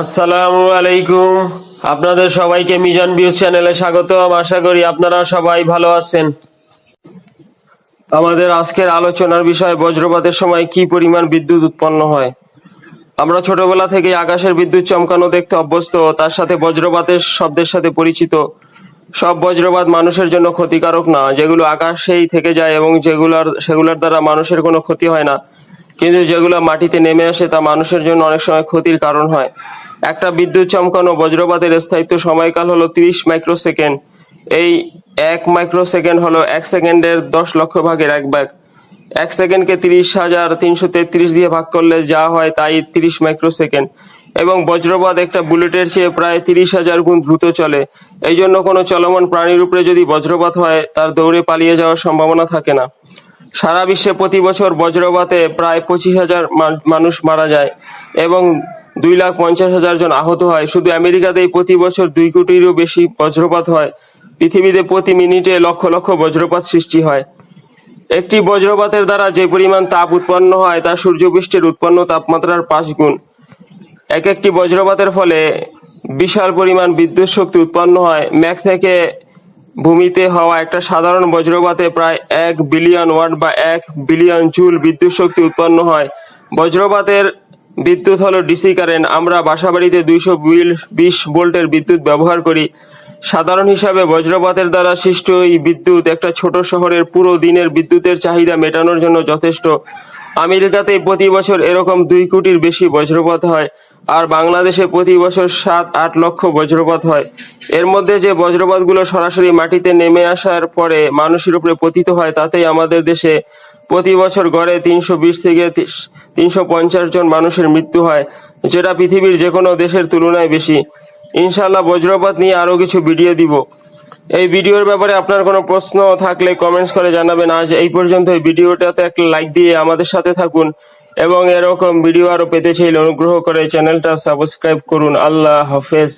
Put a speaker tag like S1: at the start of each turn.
S1: আসসালামু আলাইকুম। আপনাদের সবাইকে মিজান ভিউজ চ্যানেলে স্বাগতম। আশা করি আপনারা সবাই ভালো আছেন। আমাদের আজকের আলোচনার বিষয়, বজ্রপাতের সময় কি পরিমাণ বিদ্যুৎ উৎপন্ন হয়? আমরা ছোটবেলা থেকে আকাশের বিদ্যুৎ চমকানো দেখতে অভ্যস্ত তার সাথে বজ্রপাতের শব্দের সাথে পরিচিত। সব বজ্রপাত মানুষের জন্য ক্ষতিকারক না, যেগুলো আকাশেই থেকে যায় এবং যেগুলোর, সেগুলোর দ্বারা মানুষের কোনো ক্ষতি হয় না। কিন্তু যেগুলো মাটিতে নেমে আসে তা মানুষের জন্য অনেক সময় ক্ষতির কারণ হয়। একটা বিদ্যুৎ চমকানো বজ্রপাতের স্থায়িত্ব সময়কাল হলো তিরিশ মাইক্রোসেকেন্ড। এই এক মাইক্রো সেকেন্ড হলো এক সেকেন্ডের দশ লক্ষ ভাগের এক ভাগ। এক সেকেন্ডকে তিরিশ হাজার তিনশো তেত্রিশ দিয়ে ভাগ করলে যা হয় তাই তিরিশ মাইক্রো সেকেন্ড এবং বজ্রপাত একটা বুলেটের চেয়ে প্রায় তিরিশ হাজার গুণ দ্রুত চলে। এই জন্য কোনো চলমান প্রাণীর উপরে যদি বজ্রপাত হয়, তার দৌড়ে পালিয়ে যাওয়ার সম্ভাবনা থাকে না। সারা বিশ্বে প্রতি বছর বজ্রপাতে প্রায় পঁচিশ হাজার মান- মানুষ মারা যায় এবং দুই লাখ পঞ্চাশ হাজার জন আহত হয়। শুধু আমেরিকাতেই প্রতি বছর দুই কোটিরও বেশি বজ্রপাত হয়। পৃথিবীতে প্রতি মিনিটে লক্ষ লক্ষ বজ্রপাত সৃষ্টি হয়। একটি বজ্রপাতের দ্বারা যে পরিমাণ তাপ উৎপন্ন হয়, তা সূর্যপৃষ্ঠের উৎপন্ন তাপমাত্রার পাঁচ গুণ। এক একটি বজ্রপাতের ফলে বিশাল পরিমাণ বিদ্যুৎ শক্তি উৎপন্ন হয়। ম্যাঘ থেকে ভূমিতে হওয়া একটা সাধারণ বজ্রপাতে প্রায় এক বিলিয়ন ওয়াট বা এক বিলিয়ন জুল বিদ্যুৎ শক্তি উৎপন্ন হয়। বজ্রপাতের বিদ্যুৎ হলো ডিসি কারেন্ট। আমরা বাসাবাড়িতে দুইশো বিশ ভোল্টের বিদ্যুৎ ব্যবহার করি। সাধারণ হিসাবে বজ্রপাতের দ্বারা সৃষ্ট এই বিদ্যুৎ একটা ছোট শহরের পুরো দিনের বিদ্যুতের চাহিদা মেটানোর জন্য যথেষ্ট। আমেরিকাতে প্রতি বছর এরকম দুই কোটির বেশি বজ্রপাত হয়। আর বাংলাদেশে প্রতি বছর সাত, আট লক্ষ বজ্রপাত হয়। এর মধ্যে যে বজ্রপাতগুলো সরাসরি মাটিতে নেমে আসার পরে মানুষের উপরে পতিত হয়, তাতেই আমাদের দেশে প্রতি বছর গড়ে তিনশো বিশ থেকে তিনশো পঞ্চাশ জন মানুষের মৃত্যু হয়, যেটা পৃথিবীর যে কোনো দেশের তুলনায় বেশি। ইনশাল্লাহ বজ্রপাত নিয়ে আরও কিছু ভিডিও দিব। এই ভিডিওর ব্যাপারে আপনার কোনো প্রশ্ন থাকলে কমেন্টস করে জানাবেন। আজ এই পর্যন্ত এই ভিডিওটাতে একটা লাইক দিয়ে আমাদের সাথে থাকুন। এবং এরকম ভিডিও আরও পেতে চাইলে অনুগ্রহ করে চ্যানেলটা সাবস্ক্রাইব করুন। আল্লাহ হাফেজ।